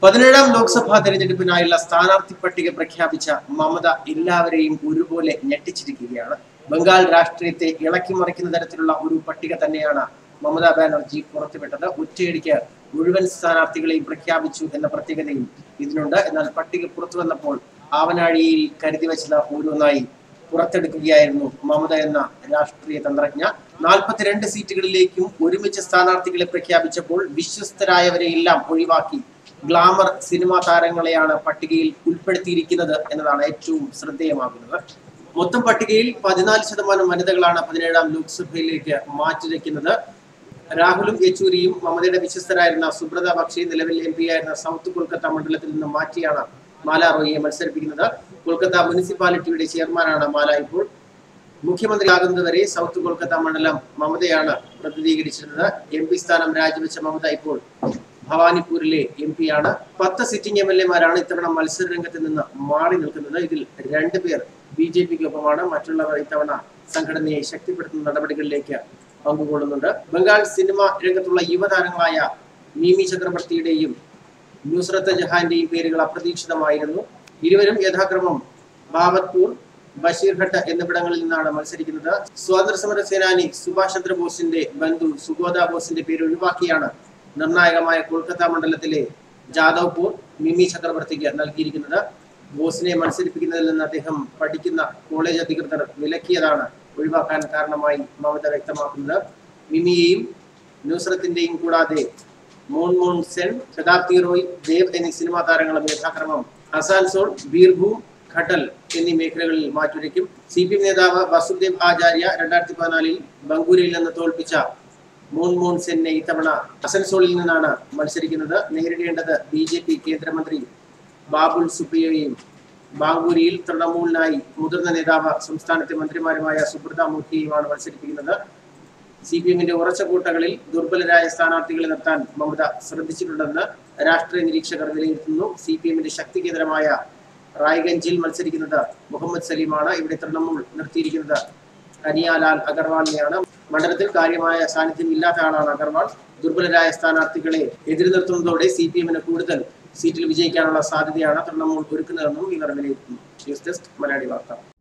പതിനേഴാം ലോക്സഭാ തെരഞ്ഞെടുപ്പിനായുള്ള സ്ഥാനാർത്ഥി പട്ടിക പ്രഖ്യാപിച്ച മമത എല്ലാവരെയും ഒരുപോലെ ഞെട്ടിച്ചിരിക്കുകയാണ്. ബംഗാൾ രാഷ്ട്രീയത്തെ ഇളക്കി മറിക്കുന്ന തരത്തിലുള്ള ഒരു പട്ടിക തന്നെയാണ് മമതാ ബാനർജി പുറത്തുവിട്ടത്. ഒറ്റയടിക്ക് മുഴുവൻ സ്ഥാനാർത്ഥികളെയും പ്രഖ്യാപിച്ചു എന്ന പ്രത്യേകതയും ഇതിനുണ്ട്. എന്നാൽ പട്ടിക പുറത്തു വന്നപ്പോൾ ആവനാഴിയിൽ കരുതി വെച്ചത് ഓരോന്നായി പുറത്തെടുക്കുകയായിരുന്നു മമത എന്ന രാഷ്ട്രീയ തന്ത്രജ്ഞ. നാൽപ്പത്തിരണ്ട് സീറ്റുകളിലേക്കും ഒരുമിച്ച് സ്ഥാനാർത്ഥികളെ പ്രഖ്യാപിച്ചപ്പോൾ വിശ്വസ്തരായവരെയെല്ലാം ഒഴിവാക്കി ഗ്ലാമർ സിനിമാ താരങ്ങളെയാണ് പട്ടികയിൽ ഉൾപ്പെടുത്തിയിരിക്കുന്നത് എന്നതാണ് ഏറ്റവും ശ്രദ്ധേയമാകുന്നത്. മൊത്തം പട്ടികയിൽ പതിനാല് ശതമാനം വനിതകളാണ് പതിനേഴാം ലോക്സഭയിലേക്ക് മാറ്റിവെക്കുന്നത്. രാഹുലും യെച്ചൂരിയും മമതയുടെ വിശ്വസ്തരായിരുന്ന സുബ്രത ബക്ഷി നിലവിൽ എം പി ആയിരുന്ന സൗത്ത് കൊൽക്കത്ത മണ്ഡലത്തിൽ നിന്ന് മാറ്റിയാണ് മാല റോയിയെ മത്സരിപ്പിക്കുന്നത്. കൊൽക്കത്ത മുനിസിപ്പാലിറ്റിയുടെ ചെയർമാനാണ് മാല ഇപ്പോൾ. മുഖ്യമന്ത്രിയാകുന്നതുവരെ സൗത്ത് കൊൽക്കത്ത മണ്ഡലം മമതയാണ് പ്രതിനിധീകരിച്ചിരുന്നത്. എം പി സ്ഥാനം രാജിവെച്ച മമത ഇപ്പോൾ ഭവാനിപ്പൂരിലെ എം പി ആണ് പത്ത് സിറ്റിംഗ് എം എൽ എമാരാണ് ഇത്തവണ മത്സര രംഗത്ത് നിന്ന് മാറി നിൽക്കുന്നത്. ഇതിൽ രണ്ടുപേർ ബി ജെ പിക്കൊപ്പമാണ്. മറ്റുള്ളവർ ഇത്തവണ സംഘടനയെ ശക്തിപ്പെടുത്തുന്ന നടപടികളിലേക്ക് പങ്കുകൊള്ളുന്നുണ്ട്. ബംഗാൾ സിനിമ രംഗത്തുള്ള യുവതാരങ്ങളായ മീമി ചക്രവർത്തിയുടെയും നുസ്രത്ത് ജഹാന്റെയും പേരുകൾ അപ്രതീക്ഷിതമായിരുന്നു. ഇരുവരും യഥാക്രമം ബാബത്പൂർ ബഷീർഘട്ട് എന്നിവിടങ്ങളിൽ നിന്നാണ് മത്സരിക്കുന്നത്. സ്വാതന്ത്ര്യ സമര സേനാനി സുഭാഷ് ചന്ദ്രബോസിന്റെ ബന്ധു സുഗോദ ബോസിന്റെ പേര് ഒഴിവാക്കിയാണ് നിർണായകമായ കൊൽക്കത്ത മണ്ഡലത്തിലെ ജാദവ്പൂർ മിമി ചക്രവർത്തിക്ക് നൽകിയിരിക്കുന്നത്. ബോസിനെ മത്സരിപ്പിക്കുന്നതിൽ നിന്ന് അദ്ദേഹം പഠിക്കുന്ന കോളേജ് അധികൃതർ വിലക്കിയതാണ് ഒഴിവാക്കാൻ കാരണമായി മമത വ്യക്തമാക്കുന്നത്. മിമിയെയും നുസ്രത്തിന്റെയും കൂടാതെ മോൺ മോൺ സെൻ ശതാബ്ദി റോയ് ദേവ് എന്നീ സിനിമാ താരങ്ങളും യഥാക്രമം അസാൻസോൾ ബീർഭൂം ഘട്ടൽ എന്നീ മേഖലകളിൽ മാറ്റുരയ്ക്കും. സി പി എം നേതാവ് വസുദേവ് ആചാര്യ രണ്ടായിരത്തി പതിനാലിൽ ബംഗൂരിൽ നിന്ന് തോൽപ്പിച്ച മോൺ മോൺ സെന്നെ ഇത്തവണ അസൻസോളിൽ നിന്നാണ് മത്സരിക്കുന്നത്. നേരിടേണ്ടത് ബി ജെ പി കേന്ദ്രമന്ത്രി ബാബുൽ സുപ്രിയോയും ബാംഗൂരിയിൽ തൃണമൂലിനായി മുതിർന്ന നേതാവ് സംസ്ഥാനത്തെ മന്ത്രിമാരുമായ സുബ്രത മുഖിയുമാണ് മത്സരിപ്പിക്കുന്നത്. സി പി എമ്മിന്റെ ഉറച്ച കൂട്ടകളിൽ ദുർബലരായ സ്ഥാനാർത്ഥികളെ നിർത്താൻ മമത ശ്രദ്ധിച്ചിട്ടുണ്ടെന്ന് രാഷ്ട്രീയ നിരീക്ഷകർ വിലയിരുത്തുന്നു. സി പി എമ്മിന്റെ ശക്തി കേന്ദ്രമായ റായ്ഗഞ്ചിൽ മത്സരിക്കുന്നത് മുഹമ്മദ് സലീമാണ്. ഇവിടെ തൃണമൂൽ നിർത്തിയിരിക്കുന്നത് കനിയാലാൽ അഗർവാളിനെയാണ്. മണ്ഡലത്തിൽ കാര്യമായ സാന്നിധ്യം ഇല്ലാത്ത ആളാണ് അഗർവാൾ. ദുർബലരായ സ്ഥാനാർത്ഥികളെ എതിര് നിർത്തുന്നതോടെ സി പി എമ്മിന് കൂടുതൽ സീറ്റിൽ വിജയിക്കാനുള്ള സാധ്യതയാണ് തൃണമൂൽ ഒരുക്കുന്നതെന്നും ഇവർ വിലയിരുത്തുന്നു ന്യൂസ് ഡെസ്ക് മലയാളി വാർത്ത.